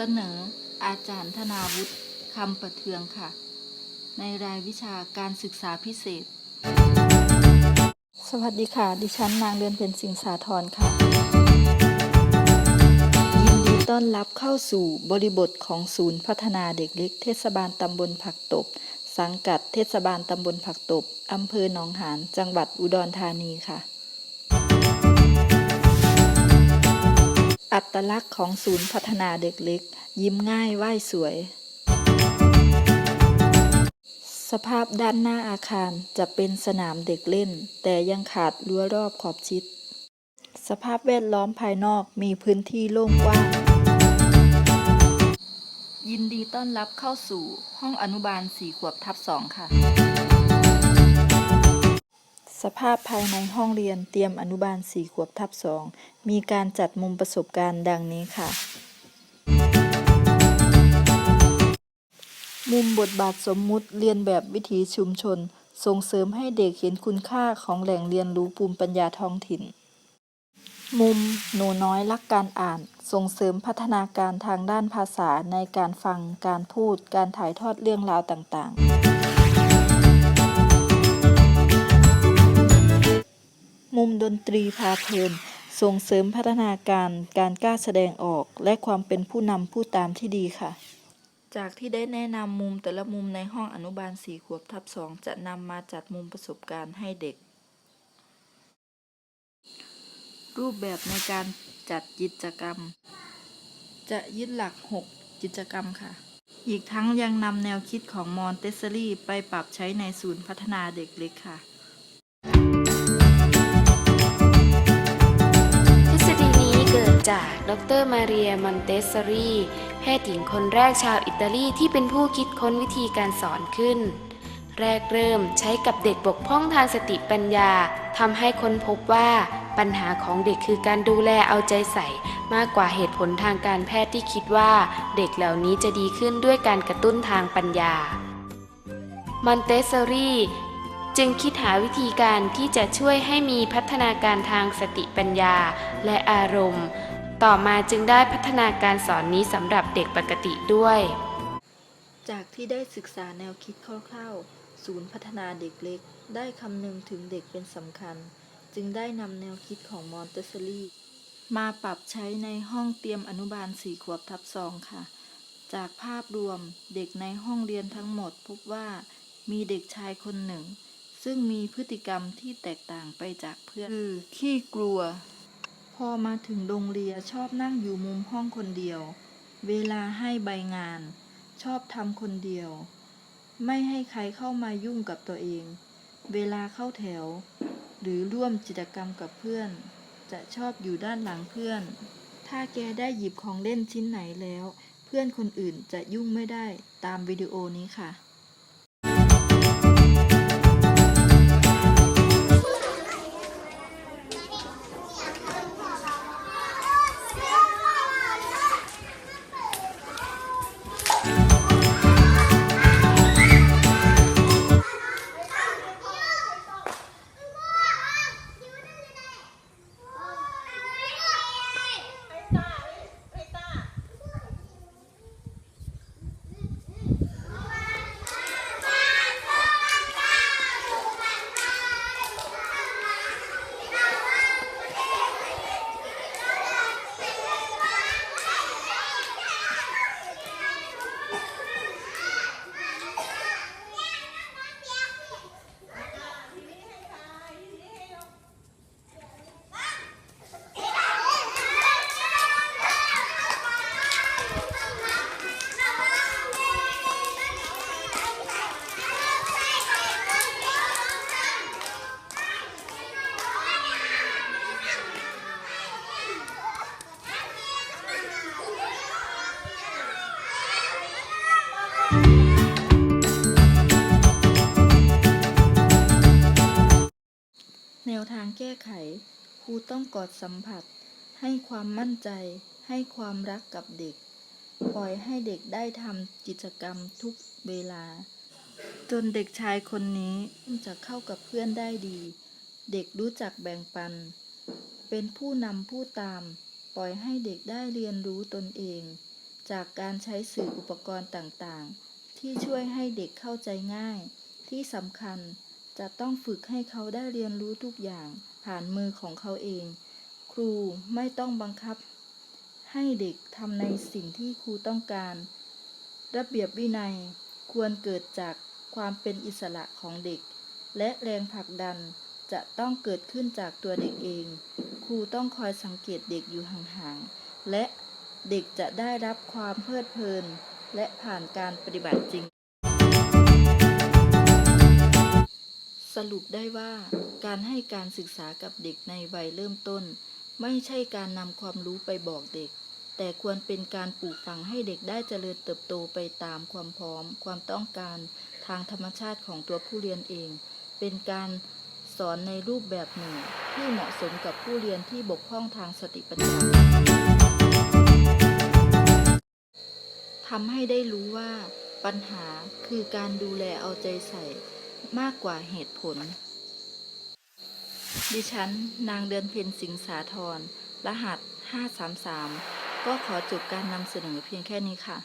เสนออาจารย์ธนาวุฒิคำประเทืองค่ะ ในรายวิชาการศึกษาพิเศษ สวัสดีค่ะ ดิฉันนางเรือนเพ็ญสิงสาธรค่ะ ยินดีต้อนรับเข้าสู่บริบทของศูนย์พัฒนาเด็กเล็กเทศบาลตำบลผักตบ สังกัดเทศบาลตำบลผักตบอำเภอหนองหาน จังหวัดอุดรธานีค่ะ อัตลักษณ์ของศูนย์พัฒนาเด็กเล็ก ยิ้มง่ายไหว้สวย สภาพด้านหน้าอาคารจะเป็นสนามเด็กเล่น แต่ยังขาดรั้วรอบขอบชิด สภาพแวดล้อมภายนอกมีพื้นที่โล่งกว้าง ยินดีต้อนรับเข้าสู่ห้องอนุบาลสี่ขวบทับสองค่ะ สภาพภายในห้องเรียนเตรียมอนุบาลสี่ขวบทับสองมีการจัดมุมประสบการณ์ดังนี้ค่ะ มุมบทบาทสมมุติเรียนแบบวิถีชุมชน ส่งเสริมให้เด็กเห็นคุณค่าของแหล่งเรียนรู้ภูมิปัญญาท้องถิ่น มุมหนูน้อยรักการอ่าน ส่งเสริมพัฒนาการทางด้านภาษาในการฟัง การพูด การถ่ายทอดเรื่องราวต่างๆ ดนตรีพาเพลินส่งเสริมพัฒนาการการกล้าแสดงออก และความเป็นผู้นำผู้ตามที่ดีค่ะ จากที่ได้แนะนำมุมแต่ละมุมในห้องอนุบาลสี่ขวบทับสองจะนำมาจัดมุมประสบการณ์ให้เด็ก รูปแบบในการจัดกิจกรรม จะยึดหลัก 6 กิจกรรมค่ะ อีกทั้งยังนำแนวคิดของมอนเตสซอรี่ไปปรับใช้ในศูนย์พัฒนาเด็กเล็กค่ะ จาก ดรมาเรียมอนเตสซอรีแพทย์หญิงคนแรกชาวอิตาลีที่เป็นผู้คิดค้นวิธีการสอนขึ้น แรกเริ่มใช้กับเด็กบกพร่องทางสติปัญญาทำให้ค้นพบว่าปัญหาของเด็กคือการดูแลเอาใจใส่มากกว่าเหตุผลทางการแพทย์ที่คิดว่าเด็กเหล่านี้จะดีขึ้นด้วยการกระตุ้นทางปัญญามอนเตสซอรีจึงคิดหาวิธีการที่จะช่วยให้มีพัฒนาการทางสติปัญญาและอารมณ์ ต่อมาจึงได้พัฒนาการสอนนี้สำหรับเด็กปกติด้วย จากที่ได้ศึกษาแนวคิดคร่าวๆ ศูนย์พัฒนาเด็กเล็ก ได้คำนึงถึงเด็กเป็นสำคัญ จึงได้นำแนวคิดของมอนเตสซอรี่มาปรับใช้ในห้องเตรียมอนุบาลสี่ขวบทับสองค่ะ จากภาพรวมเด็กในห้องเรียนทั้งหมดพบว่ามีเด็กชายคนหนึ่ง ซึ่งมีพฤติกรรมที่แตกต่างไปจากเพื่อนคือขี้กลัว พอมาถึงโรงเรียนชอบนั่งอยู่มุมห้องคนเดียว เวลาให้ใบงาน ชอบทำคนเดียว ไม่ให้ใครเข้ามายุ่งกับตัวเอง เวลาเข้าแถว หรือร่วมกิจกรรมกับเพื่อน จะชอบอยู่ด้านหลังเพื่อน ถ้าแกได้หยิบของเล่นชิ้นไหนแล้ว เพื่อนคนอื่นจะยุ่งไม่ได้ตามวิดีโอนี้ค่ะ วทางแก้ไข ครูต้องกอดสัมผัส ให้ความมั่นใจ ให้ความรักกับเด็ก ปล่อยให้เด็กได้ทำกิจกรรมทุกเวลา จนเด็กชายคนนี้จะเข้ากับเพื่อนได้ดี เด็กรู้จักแบ่งปัน เป็นผู้นำผู้ตาม ปล่อยให้เด็กได้เรียนรู้ตนเอง จากการใช้สื่ออุปกรณ์ต่างๆ ที่ช่วยให้เด็กเข้าใจง่าย ที่สำคัญ จะต้องฝึกให้เขาได้เรียนรู้ทุกอย่างผ่านมือของเขาเอง ครูไม่ต้องบังคับ ให้เด็กทำในสิ่งที่ครูต้องการ ระเบียบวินัยควรเกิดจากความเป็นอิสระของเด็ก และแรงผลักดันจะต้องเกิดขึ้นจากตัวเด็กเอง ครูต้องคอยสังเกตเด็กอยู่ห่างๆ และเด็กจะได้รับความเพลิดเพลิน และผ่านการปฏิบัติจริง สรุปได้ว่าการให้การศึกษากับเด็กในวัยเริ่มต้น ไม่ใช่การนำความรู้ไปบอกเด็ก แต่ควรเป็นการปลูกฝังให้เด็กได้เจริญเติบโตไปตามความพร้อม ความต้องการทางธรรมชาติของตัวผู้เรียนเอง เป็นการสอนในรูปแบบหนึ่ง ที่เหมาะสมกับผู้เรียนที่บกพร่องทางสติปัญญาทำให้ได้รู้ว่าปัญหาคือการดูแลเอาใจใส่ มากกว่าเหตุผล ดิฉัน นางเดือนเพ็ญสิงสาธรรหัส 533 ก็ขอจบการนำเสนอเพียงแค่นี้ค่ะ